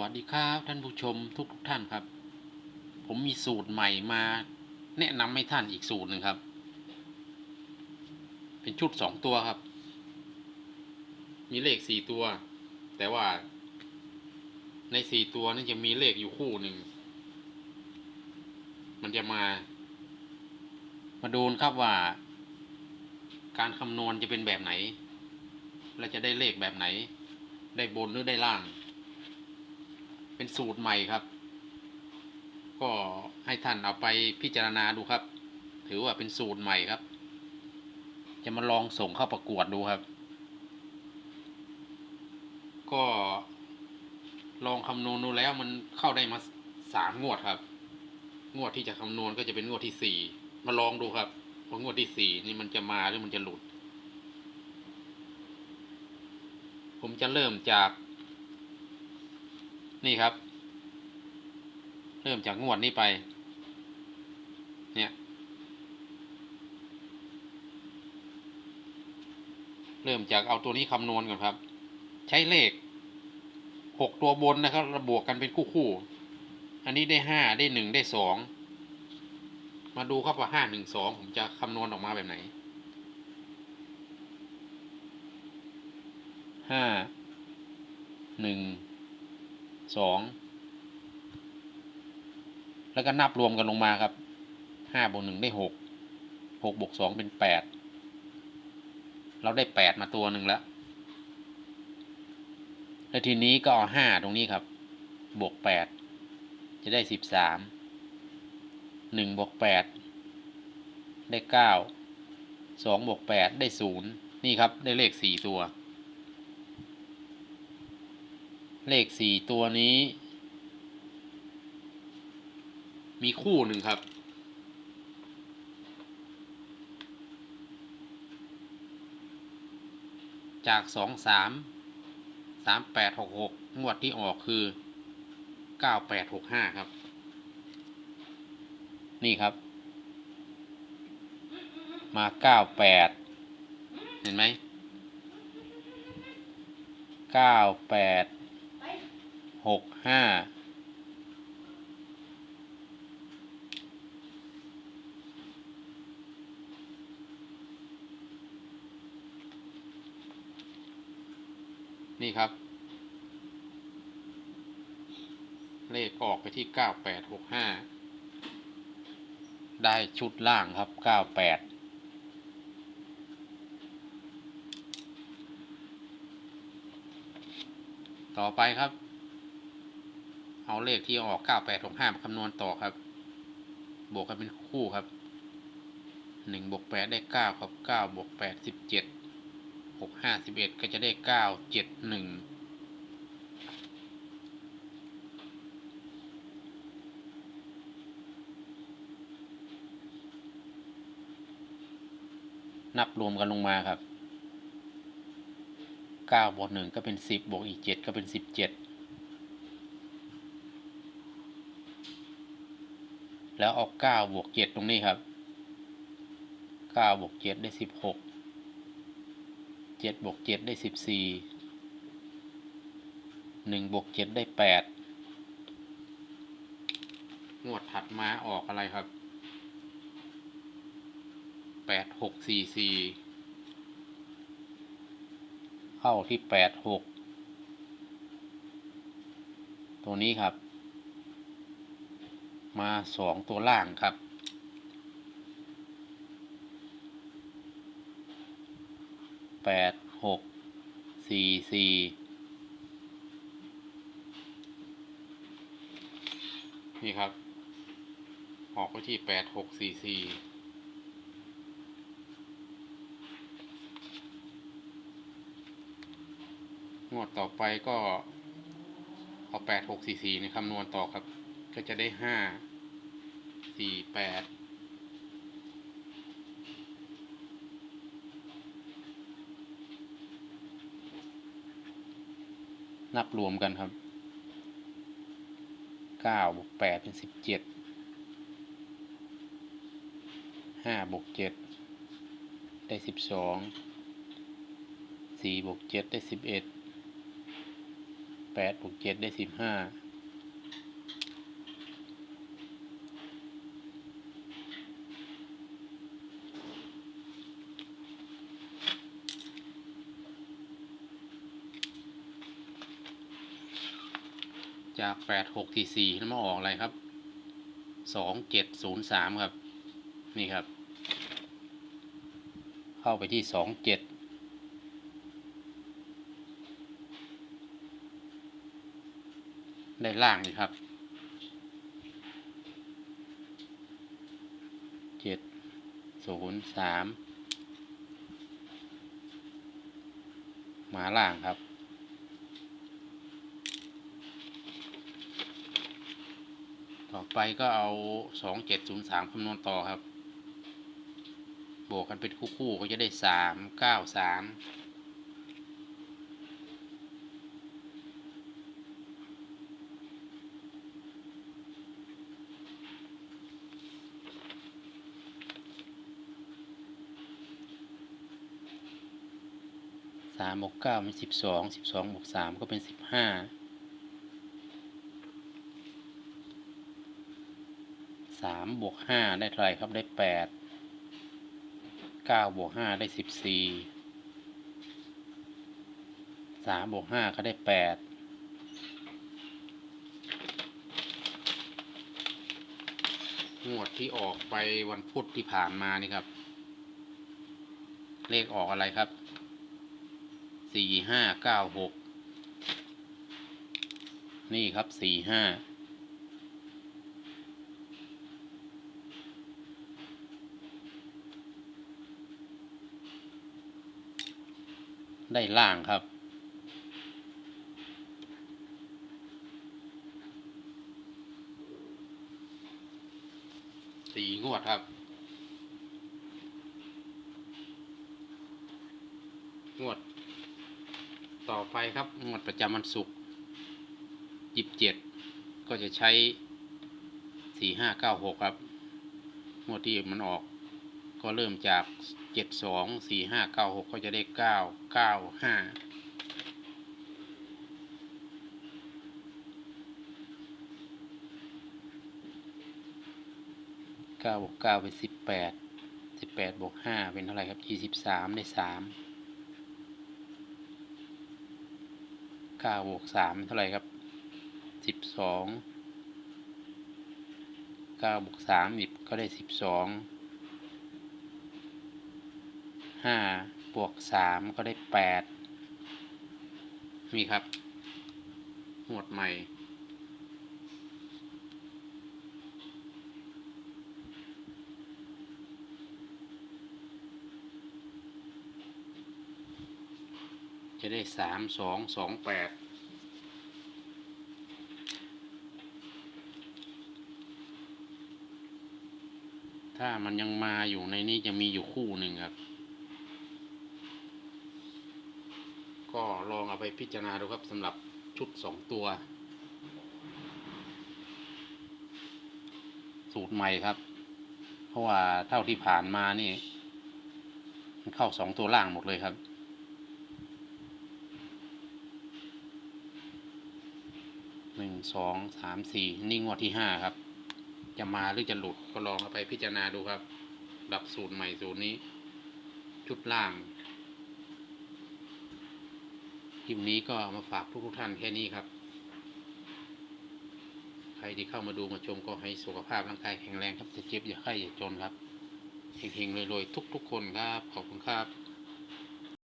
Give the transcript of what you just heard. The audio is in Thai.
วัสดีครับท่านผู้ชมทุกทุกท่านครับ ผมมีสูตรใหม่มา แนะนำให้ท่านอีกสูตรหนึ่งครับ เป็นชุดสองตัวครับ มีเลขสี่ตัว แต่ว่า ในสี่ตัวนี่จะมีเลขอยู่คู่หนึ่ง มันจะมา มาดูครับว่า การคำนวณจะเป็นแบบไหน และจะได้เลขแบบไหน ได้บนหรือได้ล่าง เป็นสูตรใหม่ครับ ก็ให้ท่านเอาไปพิจารณาดูครับ ถือว่าเป็นสูตรใหม่ครับ จะมาลองส่งเข้าประกวดดูครับ ก็ลองคำนวณดูแล้วมันเข้าได้มาสามงวดครับ งวดที่จะคำนวณก็จะเป็นงวดที่สี่มาลองดูครับว่างวดที่สี่นี่มันจะมาหรือมันจะหลุด ผมจะเริ่มจาก นี่ครับ เริ่มจากงวดนี้ไป เนี่ย เริ่มจากเอาตัวนี้คำนวณก่อนครับ ใช้เลขหกตัวบนนะครับระบวกกันเป็นคู่คู่ๆอันนี้ได้ห้าได้หนึ่งได้สองมาดูครับว่าห้าหนึ่งสองผมจะคำนวณออกมาแบบไหนห้าหนึ่ง สองแล้วก็นับรวมกันลงมาครับห้าบวกหนึ่งได้หกหกบวกสองเป็นแปดเราได้แปดมาตัวหนึ่งแล้ว แล้วทีนี้ก็เอาห้าตรงนี้ครับ บวกแปดจะได้สิบสามหนึ่งบวกแปดได้เก้าสองบวกแปดได้ศูนย์นี่ครับได้เลขสี่ตัว เลขสี่ตัวนี้ มีคู่หนึ่งครับ จากสองสามสามแปดหกหกงวดที่ออกคือเก้าแปดหกห้าครับ นี่ครับ มาเก้าแปดเห็นไหมเก้าแปด หกห้านี่ครับ เลขออกไปที่เก้าแปดหกห้าได้ชุดล่างครับเก้าแปดต่อไปครับ เอาเลขที่ออกเก้าแปดหกห้มาคำนวณต่อครับ บวกกันเป็นคู่ครับหนึ่งบวกแปดได้เก้าครับเก้าบวกแปดสิบเจ็ดหกห้าสิบเอ็ดก็จะได้เก้าเจ็ดหนึ่งนับรวมกันลงมาครับ 9 บวก 1 ก็เป็น 10 บวกอีก 7 ก็เป็น 17 แล้วเอาเก้าบวกเจ็ดตรงนี้ครับเก้าบวกเจ็ดได้สิบหกเจ็ดบวกเจ็ดได้สิบสี่หนึ่งบวกเจ็ดได้แปดงวดถัดมาออกอะไรครับแปดหกสี่สี่เข้าที่แปดหกตัวนี้ครับ มาสองตัวล่างครับ แปดหกสี่สี่นี่ครับ ออกไปที่แปดหกสี่สี่งวดต่อไปก็เอาแปดหกสี่สี่ในคำนวณต่อครับ ก็จะได้ห้า สี่แปดนับรวมกันครับเก้าบวกแปดเป็นสิบเจ็ดห้าบวกเจ็ดได้สิบสองสี่บวกเจ็ดได้สิบเอ็ดแปดบวกเจ็ดได้สิบห้า จากแปดหกที่สี่แล้วมาออกอะไรครับสองเจ็ดศูนย์สามครับ นี่ครับ เข้าไปที่สองเจ็ดได้ล่างนี่ครับเจ็ดศูนย์สามมาล่างครับ ต่อ ไปก็เอาสองเจ็ดศูนย์สามคำนวณต่อครับ บวกกันเป็นคู่ๆก็จะได้สามเก้าสามสามบวกเก้าเป็นสิบสองสิบสองบวกสามก็เป็นสิบห้า สามบวกห้าได้เท่าไรครับได้แปดเก้าบวกห้าได้สิบสี่สามบวกห้าก็ได้แปดงวดที่ออกไปวันพุธที่ผ่านมานี่ครับ เลขออกอะไรครับ สี่ห้าเก้าหก นี่ครับสี่ห้า ได้ล่างครับ สี่งวดครับ งวด ต่อไปครับ งวดประจำวันศุกร์ยิบเจ็ด ก็จะใช้สี่ห้าเก้าหกครับ งวดที่มันออก ก็เริ่มจาก เจ็ดสองสี่ห้าเก้าหกก็จะได้เก้าเก้าห้าเก้าบวกเก้าเป็นสิบแปดสิบแปดบวกห้าเป็นเท่าไหร่ครับยี่สิบสามได้สามเก้าบวกสามเท่าไหร่ครับสิบสองเก้าบวกสามอีกก็ได้สิบสอง ห้าบวกสามก็ได้แปดนี่ครับ หมวดใหม่ จะได้สามสองสองแปดถ้ามันยังมาอยู่ในนี้จะมีอยู่คู่หนึ่งครับ ก็ ลองเอาไปพิจารณาดูครับสำหรับชุดสองตัว สูตรใหม่ครับ เพราะว่าเท่าที่ผ่านมานี่ มันเข้าสองตัวล่างหมดเลยครับหนึ่งสองสามสี่นี่งวดที่ห้าครับ จะมาหรือจะหลุดก็ลองเอาไปพิจารณาดูครับหลับสูตรใหม่สูตรนี้ ชุดล่าง คลิปนี้ก็มาฝากทุกๆท่านแค่นี้ครับ ใครที่เข้ามาดูมาชมก็ให้สุขภาพร่างกายแข็งแรงครับจะเจ็บอย่าไข้อย่าจนครับเฮงๆรวยๆทุก ๆ คนครับ ขอบคุณครับ